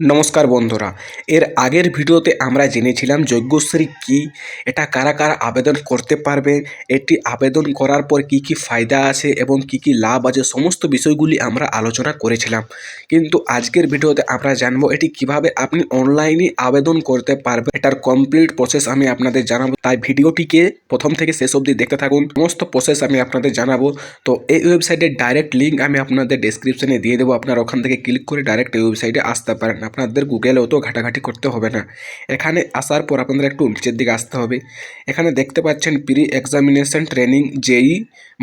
নমস্কার বন্ধুরা। এর আগের ভিডিওতে আমরা জেনেছিলাম যজ্ঞশ্রী কি, এটা কারা কারা আবেদন করতে পারবে, এটি আবেদন করার পর কি কি ফায়দা আছে এবং কি কি লাভ আছে, সমস্ত বিষয়গুলি আমরা আলোচনা করেছিলাম। কিন্তু আজকের ভিডিওতে আমরা জানব এটি কীভাবে আপনি অনলাইনে আবেদন করতে পারবেন, এটার কমপ্লিট প্রসেস আমি আপনাদের জানাব। তাই ভিডিওটিকে প্রথম থেকে শেষ অবধি দেখতে থাকুন, সমস্ত প্রসেস আমি আপনাদের জানাব। তো এই ওয়েবসাইটের ডাইরেক্ট লিঙ্ক আমি আপনাদের ডেসক্রিপশনে দিয়ে দেবো, আপনারা ওখান থেকে ক্লিক করে ডাইরেক্ট এই ওয়েবসাইটে আসতে পারেন। আপনাদের গুগলেও তো ঘাটাঘাটি করতে হবে না। এখানে আসার পর আপনাদের একটু নিচের দিকে আসতে হবে। এখানে দেখতে পাচ্ছেন প্রি এক্সামিনেশন ট্রেনিং জেই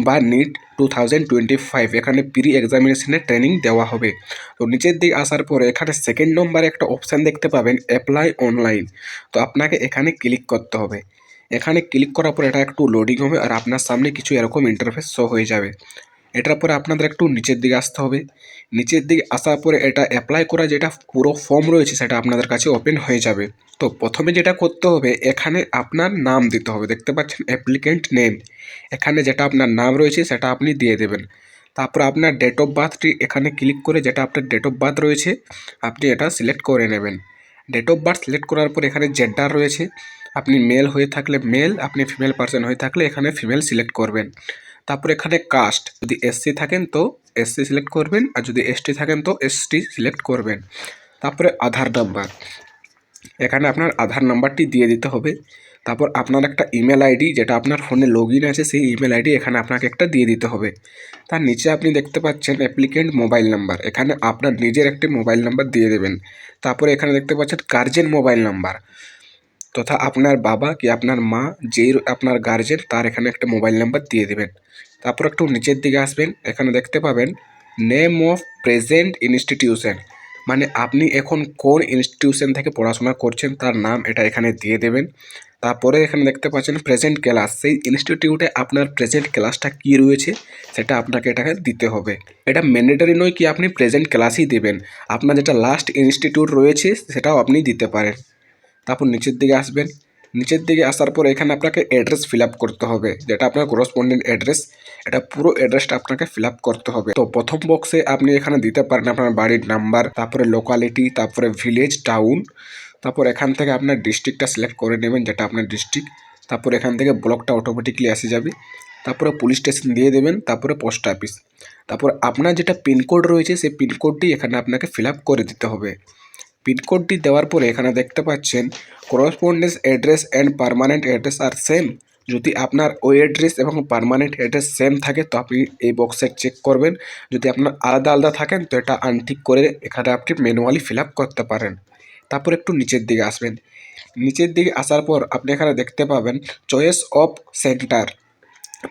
বা NEET two thousand twenty five এখানে প্রি এক্সামিনেশনের ট্রেনিং দেওয়া হবে। তো নিচের দিকে আসার পরে এখানে সেকেন্ড নম্বরে একটা অপশান দেখতে পাবেন অ্যাপ্লাই অনলাইন তো আপনাকে এখানে ক্লিক করতে হবে। এখানে ক্লিক করার পর এটা একটু লোডিং হবে আর আপনার সামনে কিছু এরকম ইন্টারফেস শো হয়ে যাবে। এটার পরে আপনাদের একটু নিচের দিকে আসতে হবে। নিচের দিকে আসার পরে এটা অ্যাপ্লাই করা যেটা পুরো ফর্ম রয়েছে সেটা আপনাদের কাছে ওপেন হয়ে যাবে। তো প্রথমে যেটা করতে হবে, এখানে আপনার নাম দিতে হবে। দেখতে পাচ্ছেন অ্যাপ্লিকেন্ট নেম এখানে যেটা আপনার নাম রয়েছে সেটা আপনি দিয়ে দেবেন। তারপর আপনার ডেট অফ বার্থটি এখানে ক্লিক করে যেটা আপনার ডেট অফ বার্থ রয়েছে, আপনি এটা সিলেক্ট করে নেবেন। ডেট অফ বার্থ সিলেক্ট করার পর এখানে জেন্ডার রয়েছে। আপনি মেল হয়ে থাকলে মেল আপনি ফিমেল পার্সন হয়ে থাকলে এখানে ফিমেল সিলেক্ট করবেন। তারপর এখানে কাস্ট যদি এসসি থাকেন তো এসসি সিলেক্ট করবেন, আর যদি এসটি থাকেন তো এসটি সিলেক্ট করবেন। তারপরে আধার নাম্বার এখানে আপনার আধার নাম্বারটি দিয়ে দিতে হবে। তারপর আপনার একটা ইমেল আইডি যেটা আপনার ফোনে লগ আছে, সেই ইমেল আইডি এখানে আপনাকে একটা দিয়ে দিতে হবে। তার নিচে আপনি দেখতে পাচ্ছেন অ্যাপ্লিকেন্ট মোবাইল নাম্বার এখানে আপনার নিজের একটি মোবাইল নাম্বার দিয়ে দেবেন। তারপরে এখানে দেখতে পাচ্ছেন গার্জেন মোবাইল নাম্বার তথা আপনার বাবা কি আপনার মা, যেই আপনার গার্জেন তার এখানে একটা মোবাইল নাম্বার দিয়ে দেবেন। তারপর একটু নিচের দিকে আসবেন, এখানে দেখতে পাবেন নেম অফ প্রেজেন্ট ইনস্টিটিউশন মানে আপনি এখন কোন ইনস্টিটিউশন থেকে পড়াশোনা করছেন, তার নাম এটা এখানে দিয়ে দেবেন। তারপরে এখানে দেখতে পাচ্ছেন প্রেজেন্ট ক্লাস সেই ইনস্টিটিউটে আপনার প্রেজেন্ট ক্লাসটা কী রয়েছে, সেটা আপনাকে এটাকে দিতে হবে। এটা ম্যান্ডেটারি নয় কি আপনি প্রেজেন্ট ক্লাসই দেবেন। আপনার যেটা লাস্ট ইনস্টিটিউট রয়েছে, সেটাও আপনি দিতে পারেন। তারপর নিচের দিকে আসবেন। নিচের দিকে আসার পর এখানে আপনাকে অ্যাড্রেস ফিল করতে হবে। যেটা আপনার করসপন্ডেন্ট অ্যাড্রেস এটা পুরো অ্যাড্রেসটা আপনাকে ফিল করতে হবে। তো প্রথম বক্সে আপনি এখানে দিতে পারেন আপনার বাড়ির নাম্বার তারপরে লোকালিটি তারপরে ভিলেজ টাউন তারপর এখান থেকে আপনার ডিস্ট্রিক্টটা সিলেক্ট করে নেবেন যেটা আপনার ডিস্ট্রিক্ট তারপর এখান থেকে ব্লকটা অটোমেটিকলি এসে যাবে। তারপরে পুলিশ স্টেশন দিয়ে দেবেন, তারপরে পোস্ট অফিস তারপর আপনার যেটা পিনকোড রয়েছে, সেই পিনকোডটি এখানে আপনাকে ফিল করে দিতে হবে। পিনকোডটি দেওয়ার পরে এখানে দেখতে পাচ্ছেন correspondence address and permanent address R same যদি আপনার ওই অ্যাড্রেস এবং পারমানেন্ট অ্যাড্রেস সেম থাকে, তো আপনি এই বক্সে চেক করবেন। যদি আপনার আলাদা আলাদা থাকেন, তো এটা আনঠিক করে এখানে আপনি ম্যানুয়ালি ফিল করতে পারেন। তারপর একটু নিচের দিকে আসবেন। নিচের দিকে আসার পর আপনি এখানে দেখতে পাবেন চয়েস অফ সেন্টার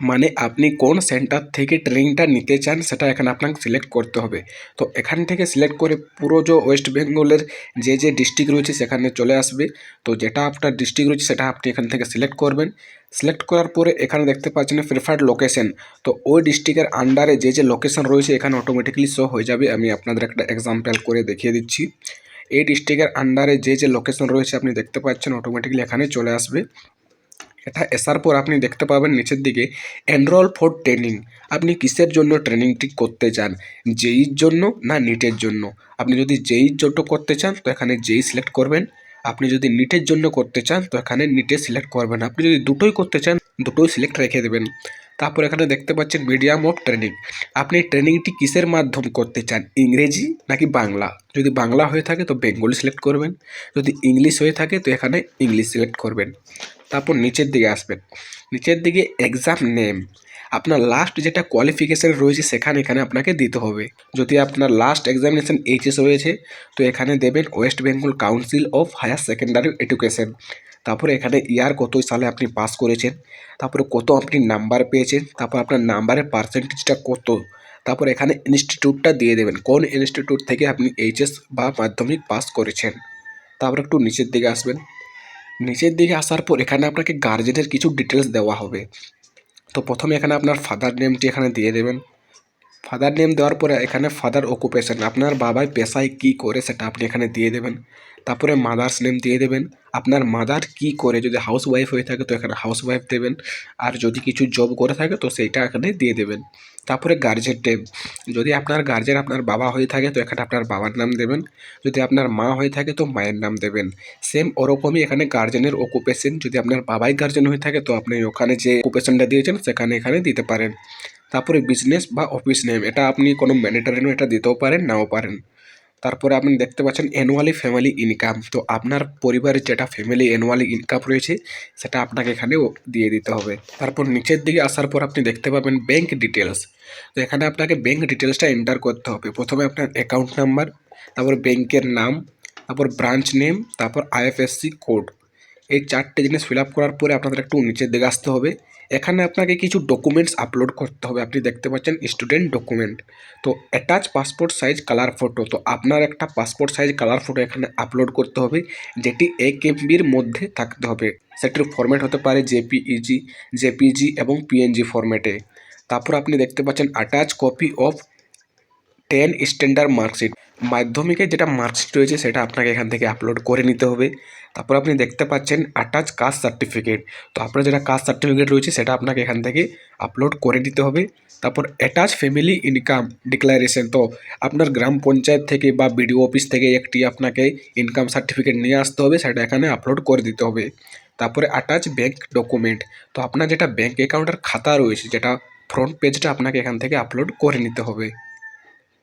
মানে আপনি কোন সেন্টার থেকে ট্রেনিংটা নিতে চান সেটা এখানে আপনাকে সিলেক্ট করতে হবে। তো এখান থেকে সিলেক্ট করে পুরো যে ওয়েস্ট বেঙ্গলের যে যে ডিস্ট্রিক্ট রয়েছে সেখানে চলে আসবে। তো যেটা আপনার ডিস্ট্রিক্ট রয়েছে সেটা আপনি এখান থেকে সিলেক্ট করবেন। সিলেক্ট করার পরে এখানে দেখতে পাচ্ছেন প্রিফার্ড লোকেশন তো ওই ডিস্ট্রিক্টের আন্ডারে যে যে লোকেশন রয়েছে এখানে অটোমেটিক্যালি শো হয়ে যাবে। আমি আপনাদের একটা এক্সাম্পল করে দেখিয়ে দিচ্ছি। এই ডিস্ট্রিক্টের আন্ডারে যে যে লোকেশন রয়েছে আপনি দেখতে পাচ্ছেন অটোমেটিক্যালি এখানে চলে আসবে। এটা আসার পর আপনি দেখতে পাবেন নিচের দিকে এনরোল ফর ট্রেনিং আপনি কিসের জন্য ট্রেনিংটি করতে চান? জেইর জন্য না নিটের জন্য? আপনি যদি জেইর জন্য করতে চান, তো এখানে জেই সিলেক্ট করবেন। আপনি যদি নিটের জন্য করতে চান, তো এখানে নিটে সিলেক্ট করবেন। আপনি যদি দুটোই করতে চান, দুটোই সিলেক্ট রেখে দেবেন। তারপর এখানে দেখতে পাচ্ছেন মিডিয়াম অফ ট্রেনিং আপনি ট্রেনিংটি কিসের মাধ্যম করতে চান? ইংরেজি নাকি বাংলা? যদি বাংলা হয়ে থাকে, তো বেঙ্গলি সিলেক্ট করবেন। যদি ইংলিশ হয়ে থাকে, তো এখানে ইংলিশ সিলেক্ট করবেন। তারপর নিচের দিকে আসবেন। নিচের দিকে এক্সাম নেম আপনার লাস্ট যেটা কোয়ালিফিকেশান রয়েছে সেখানে এখানে আপনাকে দিতে হবে। যদি আপনার লাস্ট এক্সামিনেশন এইচএস রয়েছে, তো এখানে দেবেন West Bengal Council of Higher Secondary Education তারপরে এখানে ইয়ার কত সালে আপনি পাস করেছেন, তারপরে কত আপনি নাম্বার পেয়েছেন, তারপর আপনার নাম্বারের পার্সেন্টেজটা কত। তারপর এখানে ইনস্টিটিউটটা দিয়ে দেবেন, কোন ইনস্টিটিউট থেকে আপনি এইচএস বা মাধ্যমিক পাস করেছেন। তারপর একটু নিচের দিকে আসবেন। নিচের দিকে আসার পর এখানে আপনাকে গার্জেনের কিছু ডিটেলস দেওয়া হবে। তো প্রথমে এখানে আপনার ফাদার নেমটি এখানে দিয়ে দেবেন। ফাদার নেম দেওয়ার পরে এখানে ফাদার অকুপেশন আপনার বাবাই পেশায় কী করে সেটা আপনি এখানে দিয়ে দেবেন। তারপরে মাদার্স নেম দিয়ে দেবেন। আপনার মাদার কী করে, যদি হাউস ওয়াইফ হয়ে থাকে তো এখানে হাউস ওয়াইফ দেবেন। আর যদি কিছু জব করে থাকে তো সেইটা এখানে দিয়ে দেবেন। তারপরে গার্জেন নেম যদি আপনার গার্জেন আপনার বাবা হয়ে থাকে, তো এখানে আপনার বাবার নাম দেবেন। যদি আপনার মা হয়ে থাকে, তো মায়ের নাম দেবেন। সেম ওরকমই এখানে গার্জেনের অকুপেশন যদি আপনার বাবাই গার্জেন হয়ে থাকে, তো আপনি ওখানে যে অকুপেশনটা দিয়েছেন, সেখানে এখানে দিতে পারেন। তারপরে বিজনেস বা অফিস নেম এটা আপনি কোনো ম্যান্ডেটারি এটা দিতেও পারেন, নাও পারেন। তারপরে আপনি দেখতে পাচ্ছেন অ্যানুয়ালি ফ্যামিলি ইনকাম তো আপনার পরিবারের যেটা ফ্যামিলি অ্যানুয়ালি ইনকাম রয়েছে, সেটা আপনাকে এখানে ও- দিয়ে দিতে হবে। তারপর নিচের দিকে আসার পর আপনি দেখতে পাবেন ব্যাংক ডিটেলস তো এখানে আপনাকে ব্যাংক ডিটেলসটা এন্টার করতে হবে। প্রথমে আপনার অ্যাকাউন্ট নাম্বার তারপর ব্যাংকের নাম, তারপর ব্রাঞ্চ নেম তারপর আইএফএসসি কোড এই চারটে জিনিস ফিল আপ করার পরে আপনাদের একটু নিচের দিকে আসতে হবে। এখানে আপনাকে কিছু ডকুমেন্টস আপলোড করতে হবে। আপনি দেখতে পাচ্ছেন স্টুডেন্ট ডকুমেন্ট তো attach passport size colour photo তো আপনার একটা পাসপোর্ট সাইজ কালার ফটো এখানে আপলোড করতে হবে, যেটি এক এমবির মধ্যে থাকতে হবে। সেটির ফরম্যাট হতে পারে জেপিইজি জেপিজি এবং পিএনজি ফরম্যাটে তারপর আপনি দেখতে পাচ্ছেন attach copy of ten standard marksheet মাধ্যমিকের যেটা মার্কশিট রয়েছে সেটা আপনাকে এখান থেকে আপলোড করে নিতে হবে। তারপর আপনি দেখতে পাচ্ছেন অ্যাটাচ কাস্ট সার্টিফিকেট তো আপনার যেটা কাস্ট সার্টিফিকেট রয়েছে সেটা আপনাকে এখান থেকে আপলোড করে দিতে হবে। তারপর অ্যাটাচ ফ্যামিলি ইনকাম ডিক্লারেশন তো আপনার গ্রাম পঞ্চায়েত থেকে বা বিডিও অফিস থেকে একটি আপনাকে ইনকাম সার্টিফিকেট নিয়ে আসতে হবে, সেটা এখানে আপলোড করে দিতে হবে। তারপরে অ্যাটাচ ব্যাঙ্ক ডকুমেন্ট তো আপনার যেটা ব্যাঙ্ক অ্যাকাউন্টের খাতা রয়েছে, যেটা ফ্রন্ট পেজটা আপনাকে এখান থেকে আপলোড করে নিতে হবে।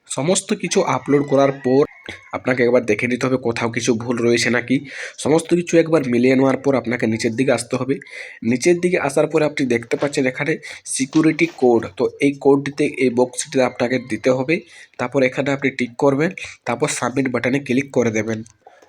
সমস্ত কিছু আপলোড করার পর আপনাকে একবার দেখে নিতে হবে কোথাও কিছু ভুল রয়েছে নাকি। সমস্ত কিছু একবার মিলিয়ে নেওয়ার পর আপনাকে নিচের দিকে আসতে হবে। নিচের দিকে আসার পরে আপনি দেখতে পাচ্ছেন এখানে সিকিউরিটি কোড তো এই কোডটিতে এই বক্সটিতে আপনাকে দিতে হবে। তারপর এখানে আপনি টিক করবেন। তারপর সাবমিট বাটনে ক্লিক করে দেবেন।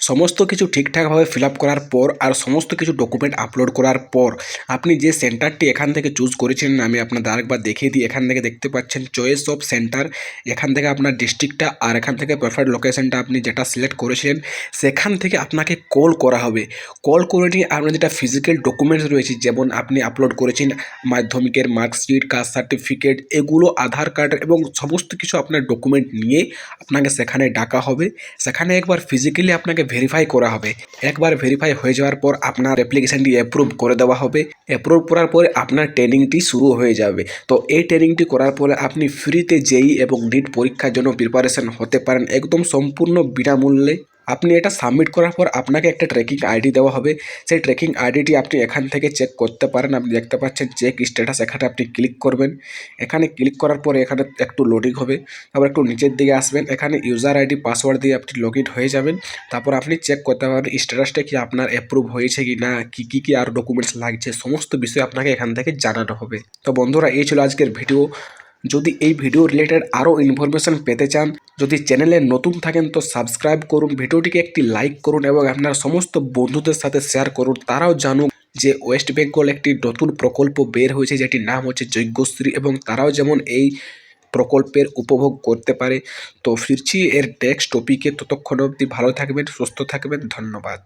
সমস্ত কিছু ঠিকঠাকভাবে ফিল আপ করার পর আর সমস্ত কিছু ডকুমেন্ট আপলোড করার পর আপনি যে সেন্টারটি এখান থেকে চুজ করেছিলেন, আমি আপনাদের আরেকবার দেখিয়ে দিই, এখান থেকে দেখতে পাচ্ছেন চয়েস অফ সেন্টার এখান থেকে আপনার ডিস্ট্রিক্টটা আর এখান থেকে প্রেফার্ড লোকেশনটা আপনি যেটা সিলেক্ট করেছিলেন, সেখান থেকে আপনাকে কল করা হবে। কল করে নিয়ে আপনার যেটা ফিজিক্যাল ডকুমেন্টস রয়েছে, যেমন আপনি আপলোড করেছেন মাধ্যমিকের মার্কশিট কাস্ট সার্টিফিকেট এগুলো আধার কার্ড এবং সমস্ত কিছু আপনার ডকুমেন্ট নিয়ে আপনাকে সেখানে ডাকা হবে। সেখানে একবার ফিজিক্যালি আপনাকে ভেরিফাই করা হবে। একবার ভেরিফাই হয়ে যাওয়ার পর আপনার অ্যাপ্লিকেশানটি অ্যাপ্রুভ করে দেওয়া হবে। অ্যাপ্রুভ করার পরে আপনার ট্রেনিংটি শুরু হয়ে যাবে। তো এই ট্রেনিংটি করার পরে আপনি ফ্রিতে জেই এবং নিট পরীক্ষার জন্য প্রিপারেশন হতে পারেন। একদম সম্পূর্ণ বিনামূল্যে। আপনি এটা সাবমিট করার পর আপনাকে একটা ট্রেকিং আইডি দেওয়া হবে। সেই ট্রেকিং আইডিটি আপনি এখান থেকে চেক করতে পারেন। আপনি দেখতে পাচ্ছেন চেক স্ট্যাটাস এখানে আপনি ক্লিক করবেন। এখানে ক্লিক করার পরে এখানে একটু লোডিং হবে। তারপর একটু নিচের দিকে আসবেন। এখানে ইউজার আইডি পাসওয়ার্ড দিয়ে আপনি লগ হয়ে যাবেন। তারপর আপনি চেক করতে পারবেন স্ট্যাটাসটা কি আপনার অ্যাপ্রুভ হয়েছে কি না, কী কী কী আর ডকুমেন্টস লাগছে, সমস্ত বিষয় আপনাকে এখান থেকে জানানো হবে। তো বন্ধুরা, এই ছিল আজকের ভিডিও যদি এই ভিডিও রিলেটেড আরও ইনফরমেশন পেতে চান, যদি চ্যানেলে নতুন থাকেন তো সাবস্ক্রাইব করুন। ভিডিওটিকে একটি লাইক করুন এবং আপনার সমস্ত বন্ধুদের সাথে শেয়ার করুন। তারাও জানুক যে ওয়েস্ট বেঙ্গল একটি নতুন প্রকল্প বের হয়েছে, যেটির নাম হচ্ছে যজ্ঞশ্রী এবং তারাও যেমন এই প্রকল্পের উপভোগ করতে পারে। তো ফিরছি এর নেক্সট টপিকে ততক্ষণ অবধি ভালো থাকবেন, সুস্থ থাকবেন। ধন্যবাদ।